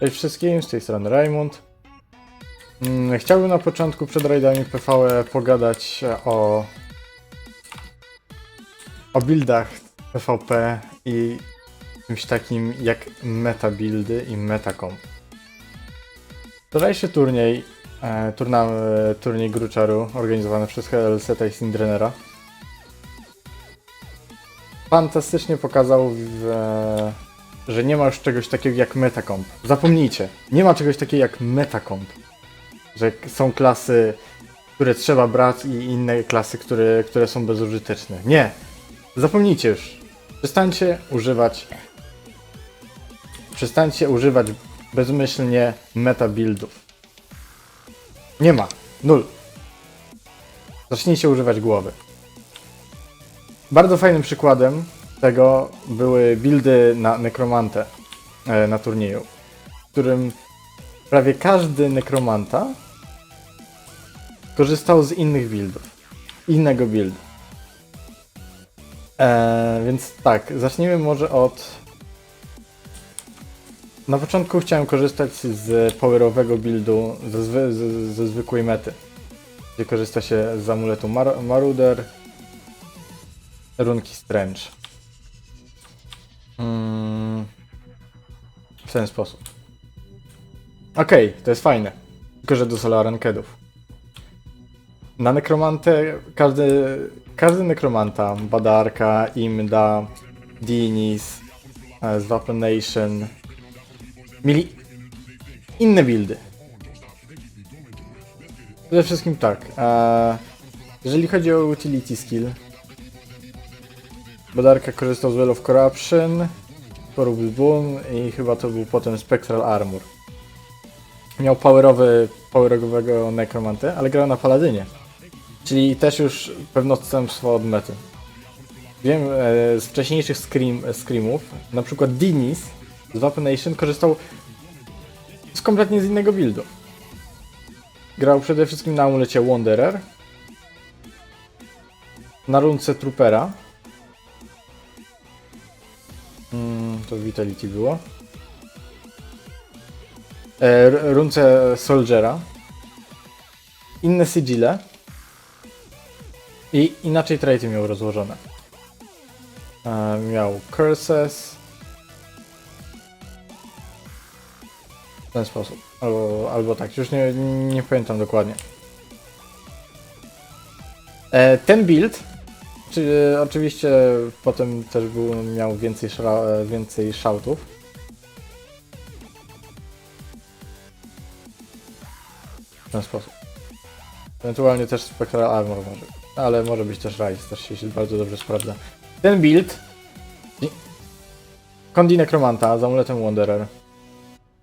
Cześć wszystkim, z tej strony Raymond. Mm, Chciałbym na początku przed rajdami PvE pogadać o o buildach PvP i czymś takim jak meta buildy i metacomp. Wczorajszy turniej, e, turna, e, turniej Gruczaru organizowany przez Hellseta i Sindrenera fantastycznie pokazał, w, że nie ma już czegoś takiego jak metacomp. Zapomnijcie, nie ma czegoś takiego jak metacomp. Że są klasy, które trzeba brać i inne klasy, które, które są bezużyteczne. Nie! Zapomnijcie już. Przestańcie używać przestańcie używać bezmyślnie meta buildów. Nie ma. Nul. Zacznijcie używać głowy. Bardzo fajnym przykładem tego były buildy na nekromantę e, na turnieju, w którym prawie każdy nekromanta korzystał z innych buildów. Innego buildu. E, więc tak, zacznijmy może od. Na początku chciałem korzystać z powerowego buildu ze, zwy, ze, zwykłej mety, gdzie korzysta się z amuletu Mar Maruder, runki Strange. W ten sposób. Okej, to jest fajne. Tylko, że do solo rankedów. Na nekromantę każdy, każdy nekromanta, Badarka, Imda, Dinis, e, Zwapę Nation mieli inne buildy. Przede wszystkim tak. E, jeżeli chodzi o utility skill, Badarka korzystał z Well of Corruption, Corrupt Boon i chyba to był potem Spectral Armor. Miał powerowy, powerowego nekromantę, ale grał na Paladynie. Czyli też już pewne odstępstwo od mety. Wiem e, z wcześniejszych scream, screamów, na przykład Dinis z Weapon Nation korzystał z kompletnie z innego buildu. Grał przede wszystkim na amulecie Wanderer, na runce Troopera. To Vitality było. E, runce Soldiera. Inne sigile. I inaczej traity miał rozłożone. E, miał curses. W ten sposób. Albo, albo tak, już nie, nie pamiętam dokładnie. E, ten build, czy, oczywiście potem też był, miał więcej, szra, e, więcej shoutów. W ten sposób. Ewentualnie też Spectral Armor może. Ale może być też Rise, też się bardzo dobrze sprawdza. Ten build Kondi Necromanta z amuletem Wanderer.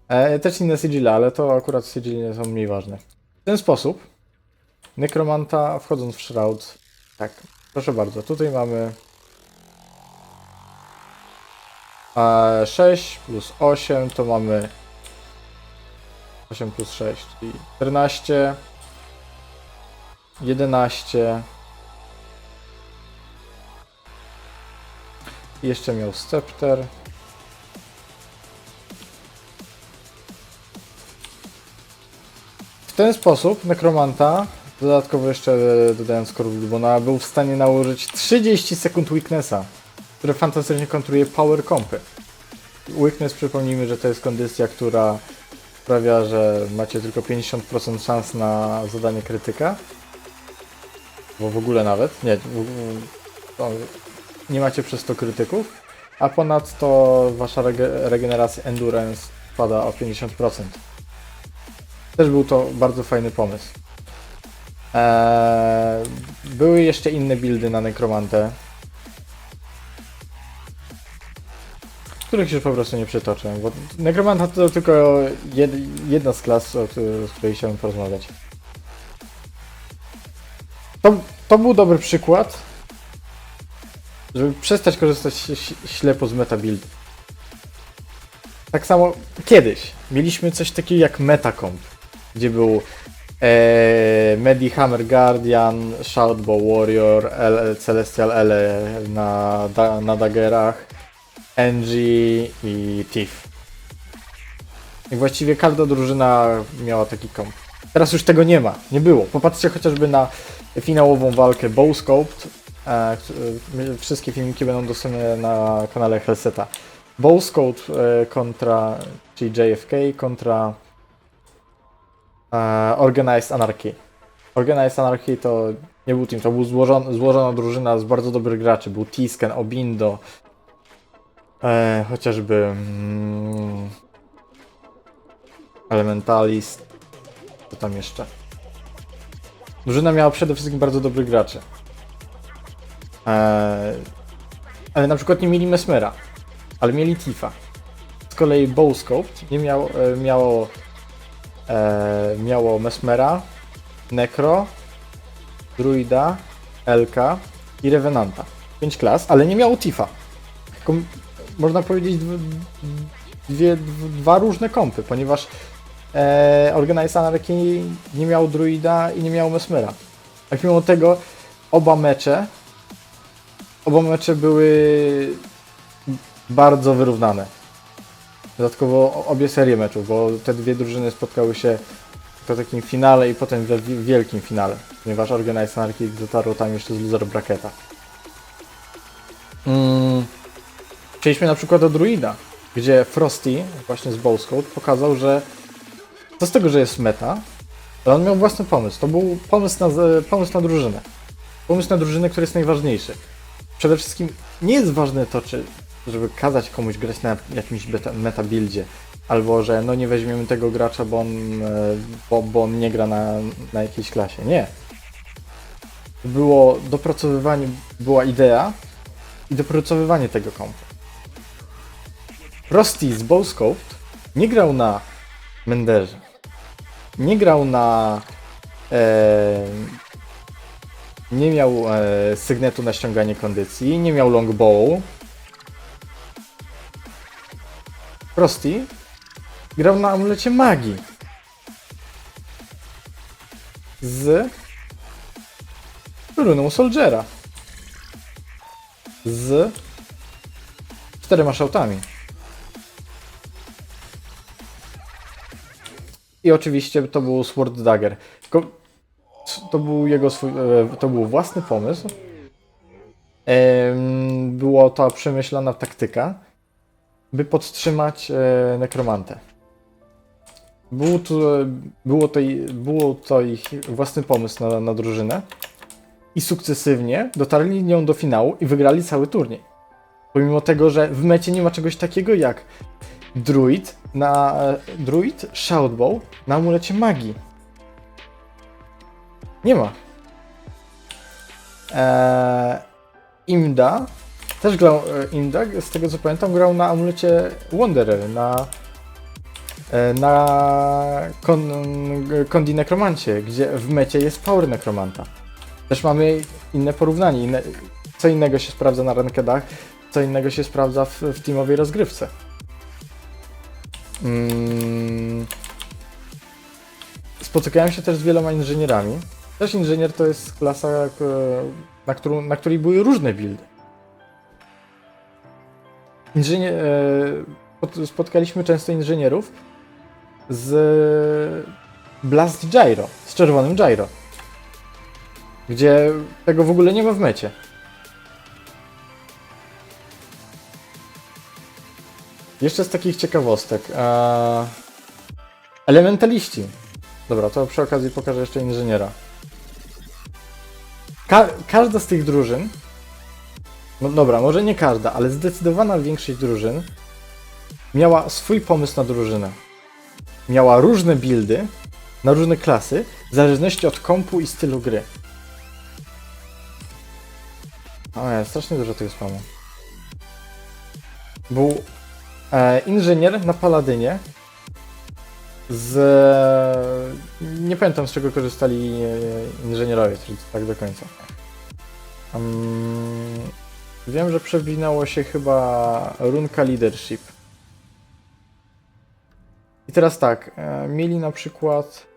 E, też inne sigile, ale to akurat sigile są mniej ważne. W ten sposób Necromanta wchodząc w Shroud. Tak, proszę bardzo, tutaj mamy e, 6 plus 8 to mamy 8 plus 6, czyli 14 11 I Jeszcze miał Scepter. W ten sposób Nekromanta, dodatkowo jeszcze dodając Korbulbona, był w stanie nałożyć 30 sekund Weaknessa, które fantastycznie kontruje Power Compy. Weakness, przypomnijmy, że to jest kondycja, która sprawia, że macie tylko 50% szans na zadanie krytyka. Bo w ogóle nawet, nie, to nie macie przez to krytyków, a ponadto wasza rege regeneracja endurance spada o 50%. Też był to bardzo fajny pomysł. Eee, były jeszcze inne buildy na Necromantę, których już po prostu nie przytoczę, bo Necromanta to tylko jed jedna z klas, o z której chciałem porozmawiać. To, to był dobry przykład, żeby przestać korzystać ślepo z metabuild. Tak samo kiedyś mieliśmy coś takiego jak metacomp, gdzie był e, Medi Hammer Guardian, Shoutbow Warrior, L, Celestial Ele na, da, na daggerach, NG i Thief. I właściwie każda drużyna miała taki komp. Teraz już tego nie ma, nie było. Popatrzcie chociażby na finałową walkę Bowscoped. E, e, wszystkie filmiki będą dostępne na kanale Hellseta. Bowscoped e, kontra, czyli JFK kontra Organized Anarchy. Organized Anarchy to nie był team, to był złożona, złożona drużyna z bardzo dobrych graczy. Był Tisken, Obindo, e, chociażby mm, Elementalist, co tam jeszcze. Drużyna miała przede wszystkim bardzo dobrych graczy. E, ale na przykład nie mieli Mesmera, ale mieli Tifa. Z kolei Bowscoped nie miał, e, miało, e, miało Mesmera, Necro, Druida, Elka i Revenanta. 5 klas, ale nie miało Tifa. Kom- można powiedzieć dwie, dwie, dwa różne kompy, ponieważ e, Organized Anarchy nie miał Druida i nie miał Mesmera. Tak mimo tego oba mecze oba mecze były bardzo wyrównane. Dodatkowo obie serie meczów, bo te dwie drużyny spotkały się po takim finale i potem wi- wielkim finale, ponieważ Organized Anarchy dotarło tam jeszcze z loser bracketa. Mm. Przejdźmy na przykład do Druida, gdzie Frosty, właśnie z Bowscode, pokazał, że co z tego, że jest meta, ale on miał własny pomysł. To był pomysł na, pomysł na drużynę. Pomysł na drużynę, który jest najważniejszy. Przede wszystkim nie jest ważne to, czy żeby kazać komuś grać na jakimś beta, meta buildzie, albo że no nie weźmiemy tego gracza, bo on, e, bo, bo on nie gra na, na jakiejś klasie. Nie. Było dopracowywanie, była idea i dopracowywanie tego kompa. Prosty z Bowscoped nie grał na Menderze. Nie grał na e, nie miał e, sygnetu na ściąganie kondycji, nie miał longbow. Prosty grał na amulecie magii. Z runą Soldiera. Z czterema szautami. I oczywiście to był Sword Dagger. To był jego swój, e, to był własny pomysł. Była to przemyślana taktyka, by podtrzymać e, nekromantę. Był to, było, to, było to ich własny pomysł na, na drużynę i sukcesywnie dotarli nią do finału i wygrali cały turniej. Pomimo tego, że w mecie nie ma czegoś takiego jak druid na druid shoutbow na amulecie magii. Nie ma. Eee, Imda też grał, e, Imda, z tego co pamiętam, grał na amulecie Wanderer, na e, na kon, Kondi Nekromancie, gdzie w mecie jest Power Nekromanta. Też mamy inne porównanie, inne, co innego się sprawdza na rankedach, co innego się sprawdza w, w teamowej rozgrywce. Mm. Spotykałem się też z wieloma inżynierami. Też inżynier to jest klasa, na, którą, na której były różne buildy. Inżynier, e, spot- spotkaliśmy często inżynierów z Blast Gyro, z czerwonym Gyro, gdzie tego w ogóle nie ma w mecie. Jeszcze z takich ciekawostek. Elementaliści. Dobra, to przy okazji pokażę jeszcze inżyniera. Ka każda z tych drużyn, no dobra, może nie każda, ale zdecydowana większość drużyn miała swój pomysł na drużynę. Miała różne buildy na różne klasy, w zależności od kompu i stylu gry. O nie, strasznie dużo tego spamu. Był e, inżynier na Paladynie z... Nie pamiętam z czego korzystali e, inżynierowie, czyli tak do końca. Um, wiem, że przewinęło się chyba runka leadership. I teraz tak, e, mieli na przykład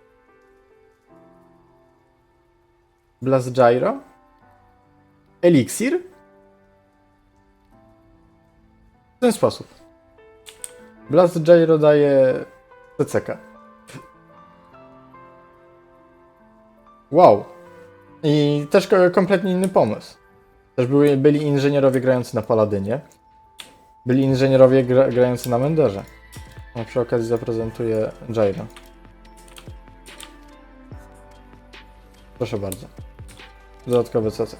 Blast Gyro, Elixir w ten sposób. Blast Gyro daje TCK. Wow. I też ko- kompletnie inny pomysł. Też były, byli inżynierowie grający na Paladynie. Byli inżynierowie gra, grający na Menderze. A przy okazji zaprezentuję Jaira. Proszę bardzo. Dodatkowy CC.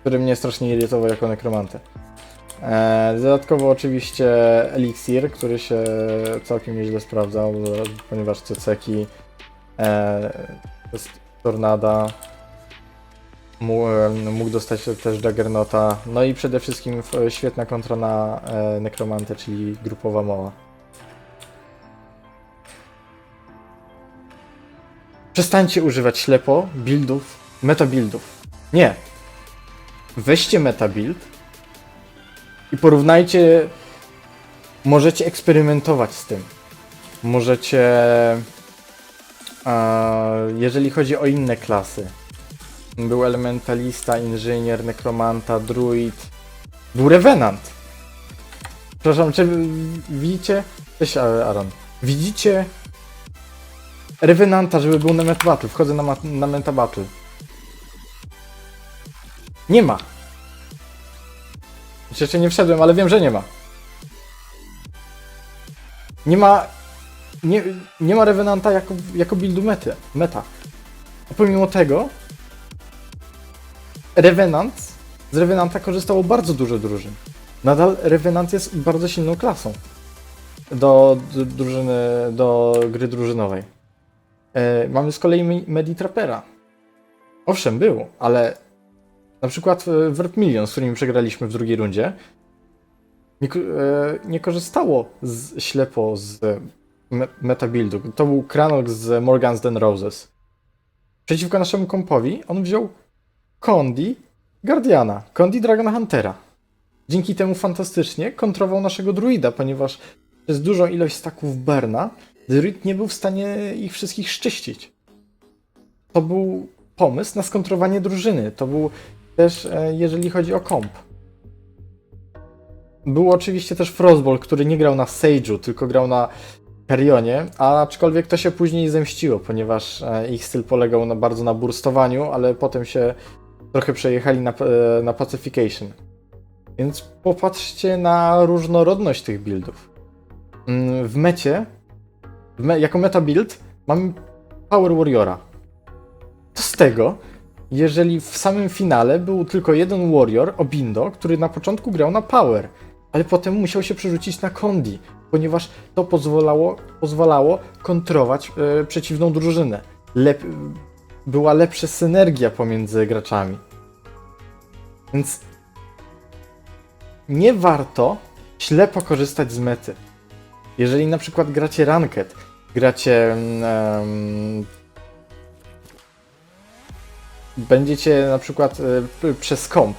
Który mnie strasznie irytował jako nekromantę. E, dodatkowo oczywiście Elixir, który się całkiem nieźle sprawdzał, ponieważ CC-ki e, jest Tornada mógł, dostać też Juggernauta, no i przede wszystkim f- świetna kontra na e, czyli grupowa moła. Przestańcie używać ślepo buildów, meta buildów. Nie. Weźcie meta build i porównajcie. Możecie eksperymentować z tym. Możecie. Jeżeli chodzi o inne klasy. Był elementalista, inżynier, nekromanta, druid. Był revenant. Przepraszam, czy widzicie? Cześć Aaron. Widzicie Revenanta, żeby był na Meta Battle. Wchodzę na, na Meta Battle. Nie ma. Jeszcze nie wszedłem, ale wiem, że nie ma. Nie ma. Nie, nie ma Revenanta jako, jako buildu mety, meta. A pomimo tego. Revenant. Z Revenanta korzystało bardzo dużo drużyn. Nadal Revenant jest bardzo silną klasą. Do, drużyny, do gry drużynowej. E, mamy z kolei Me- Meditrapera. Owszem, był, ale na przykład Word Million, z którymi przegraliśmy w drugiej rundzie, nie, e, nie korzystało z, ślepo z me, metabuildu. To był Kranox z Morgans Den Roses. Przeciwko naszemu kompowi on wziął Kondi Guardiana, Kondi Dragon Huntera. Dzięki temu fantastycznie kontrował naszego druida, ponieważ przez dużą ilość staków Berna Druid nie był w stanie ich wszystkich szczyścić. To był pomysł na skontrowanie drużyny. To był też, e, jeżeli chodzi o komp. Był oczywiście też Frostball, który nie grał na Sage'u, tylko grał na Carrionie, aczkolwiek to się później zemściło, ponieważ e, ich styl polegał na, bardzo na burstowaniu, ale potem się trochę przejechali na, e, na Pacification. Więc popatrzcie na różnorodność tych buildów. Mm, W mecie w me, jako meta build mamy Power Warriora. To z tego, jeżeli w samym finale był tylko jeden Warrior, Obindo, który na początku grał na Power, ale potem musiał się przerzucić na Kondi, ponieważ to pozwalało, pozwalało kontrować e, przeciwną drużynę. Lep, była lepsza synergia pomiędzy graczami. Więc nie warto ślepo korzystać z mety. Jeżeli na przykład gracie ranked, gracie. em, będziecie na przykład p- przez komp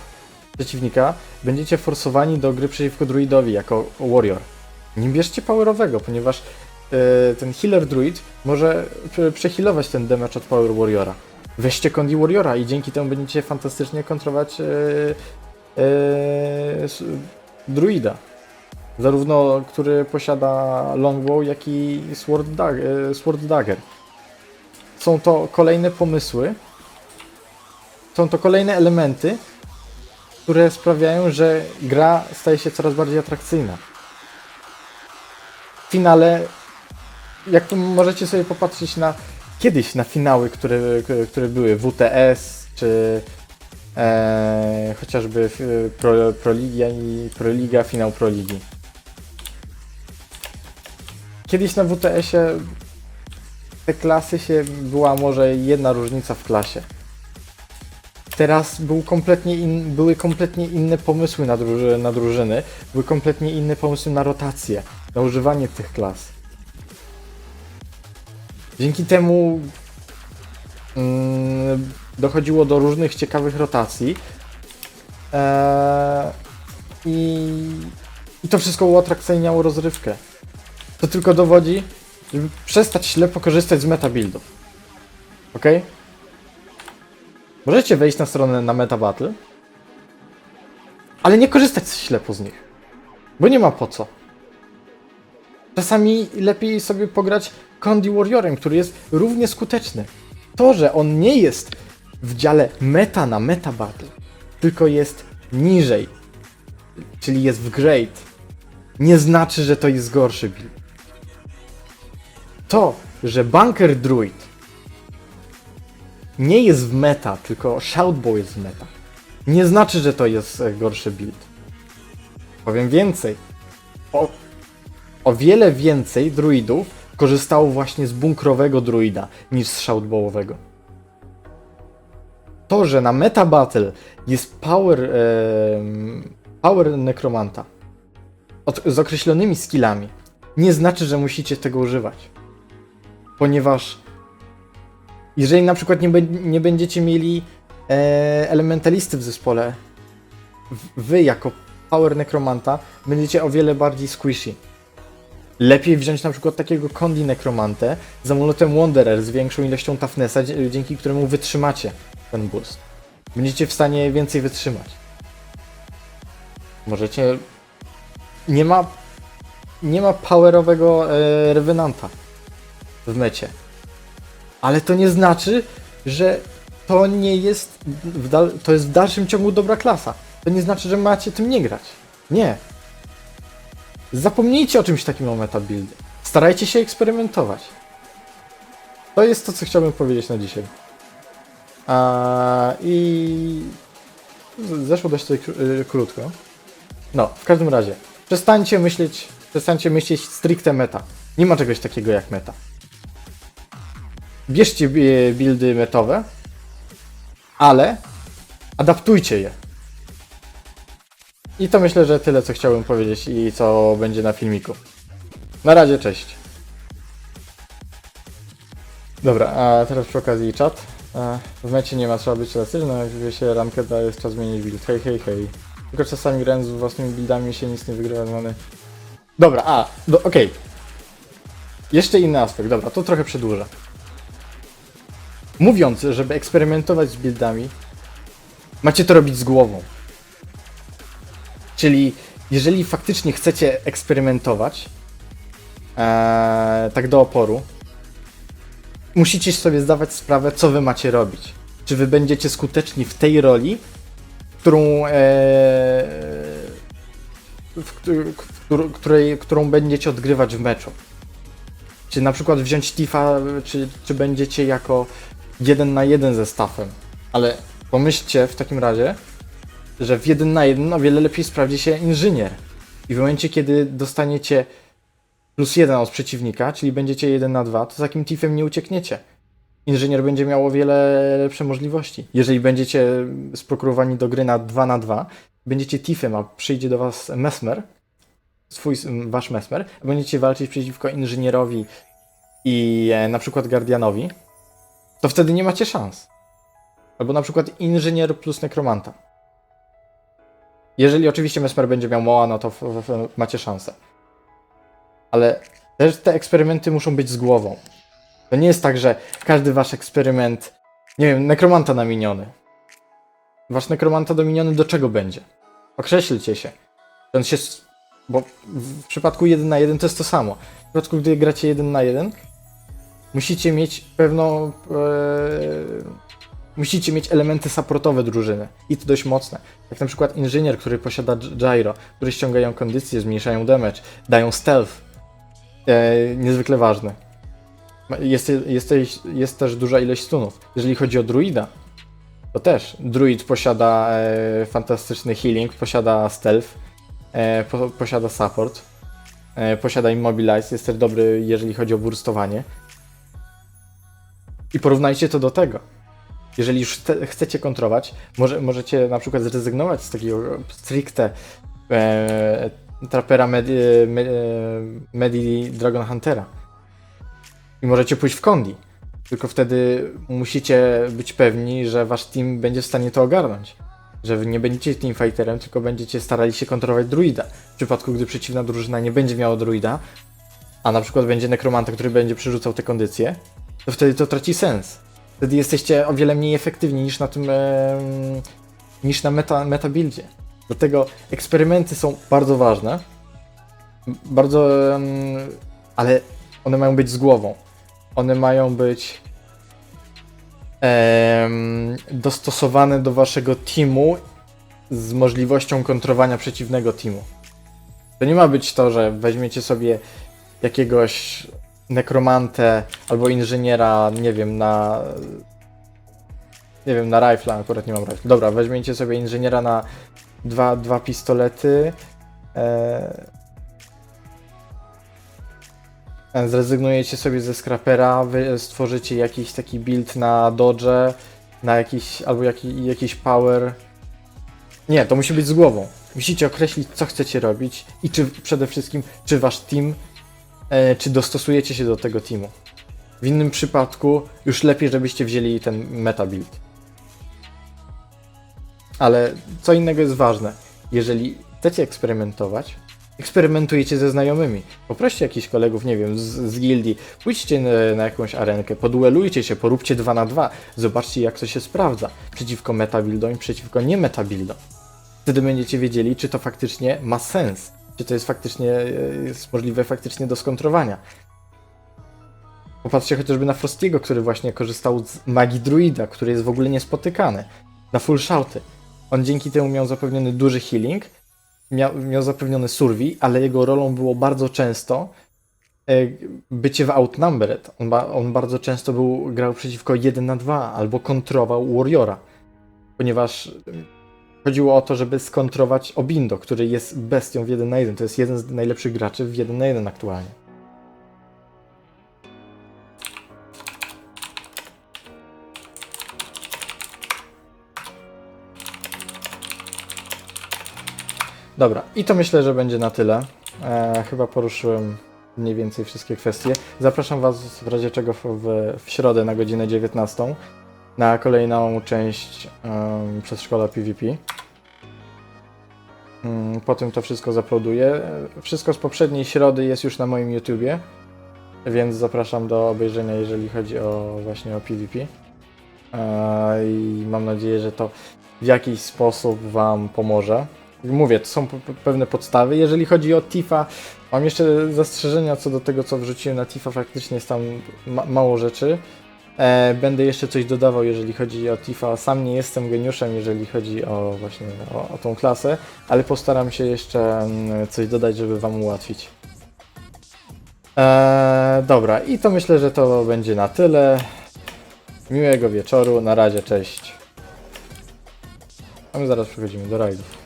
przeciwnika, będziecie forsowani do gry przeciwko druidowi jako warrior. Nie bierzcie powerowego, ponieważ ten healer druid może prze- przehealować ten damage od power warriora. Weźcie Kondi Warriora i dzięki temu będziecie fantastycznie kontrować e, e, druida zarówno który posiada longbow, jak i sword, e, sword dagger. Są to kolejne pomysły, są to kolejne elementy, które sprawiają, że gra staje się coraz bardziej atrakcyjna. W finale, jak możecie sobie popatrzeć na kiedyś na finały, które, które były WTS, czy e, chociażby e, Pro, Proliga i Proliga, finał Proligi. Kiedyś na WTS-ie te klasy się była może jedna różnica w klasie. Teraz był kompletnie in, były kompletnie inne pomysły na, druży, na drużyny, były kompletnie inne pomysły na rotację, na używanie tych klas. Dzięki temu mm, dochodziło do różnych ciekawych rotacji. Eee, i, I to wszystko uatrakcyjniało rozrywkę. To tylko dowodzi, żeby przestać ślepo korzystać z meta buildów. Ok? Możecie wejść na stronę na Meta Battle, ale nie korzystać ślepo z nich. Bo nie ma po co. Czasami lepiej sobie pograć Condi Warriorem, który jest równie skuteczny. To, że on nie jest w dziale meta na meta battle, tylko jest niżej, czyli jest w great, nie znaczy, że to jest gorszy build. To, że Bunker Druid nie jest w meta, tylko Shoutbow jest w meta, nie znaczy, że to jest e, gorszy build. Powiem więcej. O, o wiele więcej druidów korzystało właśnie z bunkrowego druida niż z shoutbowowego. To, że na meta battle jest power, em, power nekromanta od, z określonymi skillami, nie znaczy, że musicie tego używać. Ponieważ jeżeli na przykład nie, nie będziecie mieli e, elementalisty w zespole, wy jako power nekromanta będziecie o wiele bardziej squishy. Lepiej wziąć na przykład takiego Kondi Nekromantę z amuletem Wanderer z większą ilością toughnessa, dzięki któremu wytrzymacie ten boost. Będziecie w stanie więcej wytrzymać. Możecie... Nie ma... Nie ma powerowego e, Revenanta w mecie. Ale to nie znaczy, że to nie jest... To jest w dalszym ciągu dobra klasa. To nie znaczy, że macie tym nie grać. Nie. Zapomnijcie o czymś takim o metabuildy. Starajcie się eksperymentować. To jest to, co chciałbym powiedzieć na dzisiaj. A, I zeszło dość tutaj y, krótko. No, w każdym razie, przestańcie myśleć, przestańcie myśleć stricte meta. Nie ma czegoś takiego jak meta. Bierzcie bi- buildy metowe, ale adaptujcie je. I to myślę, że tyle, co chciałbym powiedzieć i co będzie na filmiku. Na razie, cześć. Dobra, a teraz przy okazji czat. W mecie nie ma, trzeba być elastycznym, jak wie się rankę to jest czas zmienić build. Hej, hej, hej. Tylko czasami grając z własnymi buildami się nic nie wygrywa zwany. Dobra, a, do, okej. Jeszcze inny aspekt, dobra, to trochę przedłużę. Mówiąc, żeby eksperymentować z buildami, macie to robić z głową. Czyli jeżeli faktycznie chcecie eksperymentować, eee, tak do oporu, musicie sobie zdawać sprawę, co wy macie robić. Czy wy będziecie skuteczni w tej roli, którą, eee, w, któr- której, którą będziecie odgrywać w meczu. Czy na przykład wziąć Tifa, czy, czy będziecie jako jeden na jeden ze staffem. Ale pomyślcie w takim razie, że w jeden na jeden o wiele lepiej sprawdzi się inżynier. I w momencie, kiedy dostaniecie plus jeden od przeciwnika, czyli będziecie jeden na dwa, to z takim tifem nie uciekniecie. Inżynier będzie miał o wiele lepsze możliwości. Jeżeli będziecie sprokurowani do gry na 2 na 2, będziecie tifem, a przyjdzie do was mesmer, swój, wasz mesmer, a będziecie walczyć przeciwko inżynierowi i e, na przykład guardianowi, to wtedy nie macie szans. Albo na przykład inżynier plus nekromanta. Jeżeli oczywiście Mesmer będzie miał Moa, no to macie szansę. Ale też te eksperymenty muszą być z głową. To nie jest tak, że każdy wasz eksperyment, nie wiem, nekromanta na miniony. Wasz nekromanta do miniony do czego będzie? Określcie się. On się, bo w przypadku 1 na 1 to jest to samo. W przypadku, gdy gracie 1 na 1, musicie mieć pewną. E, musicie mieć elementy supportowe drużyny i to dość mocne. Jak na przykład inżynier, który posiada Gy- gyro, które ściągają kondycję, zmniejszają damage, dają stealth. E, niezwykle ważne. Jest, jest, jest też duża ilość stunów. Jeżeli chodzi o druida, to też druid posiada e, fantastyczny healing, posiada stealth, e, po, posiada support, e, posiada immobilize, jest też dobry, jeżeli chodzi o burstowanie. I porównajcie to do tego. Jeżeli już chcecie kontrować, może, możecie na przykład zrezygnować z takiego stricte e, trapera Medi, me, e, Medi Dragon Huntera. I możecie pójść w kondi. Tylko wtedy musicie być pewni, że wasz team będzie w stanie to ogarnąć. Że wy nie będziecie teamfighterem, tylko będziecie starali się kontrolować druida. W przypadku, gdy przeciwna drużyna nie będzie miała druida, a na przykład będzie nekromanta, który będzie przerzucał te kondycje, to wtedy to traci sens. Wtedy jesteście o wiele mniej efektywni niż na tym, niż na meta, meta buildzie. Dlatego eksperymenty są bardzo ważne, bardzo. ale one mają być z głową. One mają być dostosowane do waszego teamu z możliwością kontrowania przeciwnego teamu. To nie ma być to, że weźmiecie sobie jakiegoś nekromantę albo inżyniera, nie wiem, na. Nie wiem, na rifle, akurat nie mam rifle. Dobra, weźmiecie sobie inżyniera na dwa, dwa pistolety. E, zrezygnujecie sobie ze scrapera, wy stworzycie jakiś taki build na dodge, na jakiś, albo jaki, jakiś power. Nie, to musi być z głową. Musicie określić, co chcecie robić i czy przede wszystkim, czy wasz team, e, czy dostosujecie się do tego teamu. W innym przypadku już lepiej, żebyście wzięli ten meta build. Ale co innego jest ważne. Jeżeli chcecie eksperymentować, eksperymentujecie ze znajomymi. Poproście jakichś kolegów, nie wiem, z, z gildii, pójdźcie na, na jakąś arenkę, poduelujcie się, poróbcie 2 na 2 zobaczcie jak to się sprawdza. Przeciwko metabuildom i przeciwko nie metabuildom. Wtedy będziecie wiedzieli, czy to faktycznie ma sens, czy to jest faktycznie, e, jest możliwe faktycznie do skontrowania. Popatrzcie chociażby na Frostiego, który właśnie korzystał z magii druida, który jest w ogóle niespotykany. Na full shouty. On dzięki temu miał zapewniony duży healing, miał, miał zapewniony survey, ale jego rolą było bardzo często e, bycie w outnumbered. On, ba, on bardzo często był, grał przeciwko 1 na 2 albo kontrował Warriora, ponieważ chodziło o to, żeby skontrować Obindo, który jest bestią w 1 na 1. To jest jeden z najlepszych graczy w 1 na 1 aktualnie. Dobra, i to myślę, że będzie na tyle. E, chyba poruszyłem mniej więcej wszystkie kwestie. Zapraszam Was w razie czego w, w, środę na godzinę 19 na kolejną część um, przedszkola PvP. Mm, Potem to wszystko zaploduję. Wszystko z poprzedniej środy jest już na moim YouTubie, więc zapraszam do obejrzenia, jeżeli chodzi o właśnie o PvP. E, I mam nadzieję, że to w jakiś sposób Wam pomoże. Mówię, to są pewne podstawy. Jeżeli chodzi o Tifa, mam jeszcze zastrzeżenia co do tego, co wrzuciłem na Tifa. Faktycznie jest tam ma- mało rzeczy. E, będę jeszcze coś dodawał, jeżeli chodzi o Tifa. Sam nie jestem geniuszem, jeżeli chodzi o właśnie o, o tą klasę, ale postaram się jeszcze mm, coś dodać, żeby Wam ułatwić. E, dobra, i to myślę, że to będzie na tyle. Miłego wieczoru, na razie, cześć. A my zaraz przechodzimy do rajdów.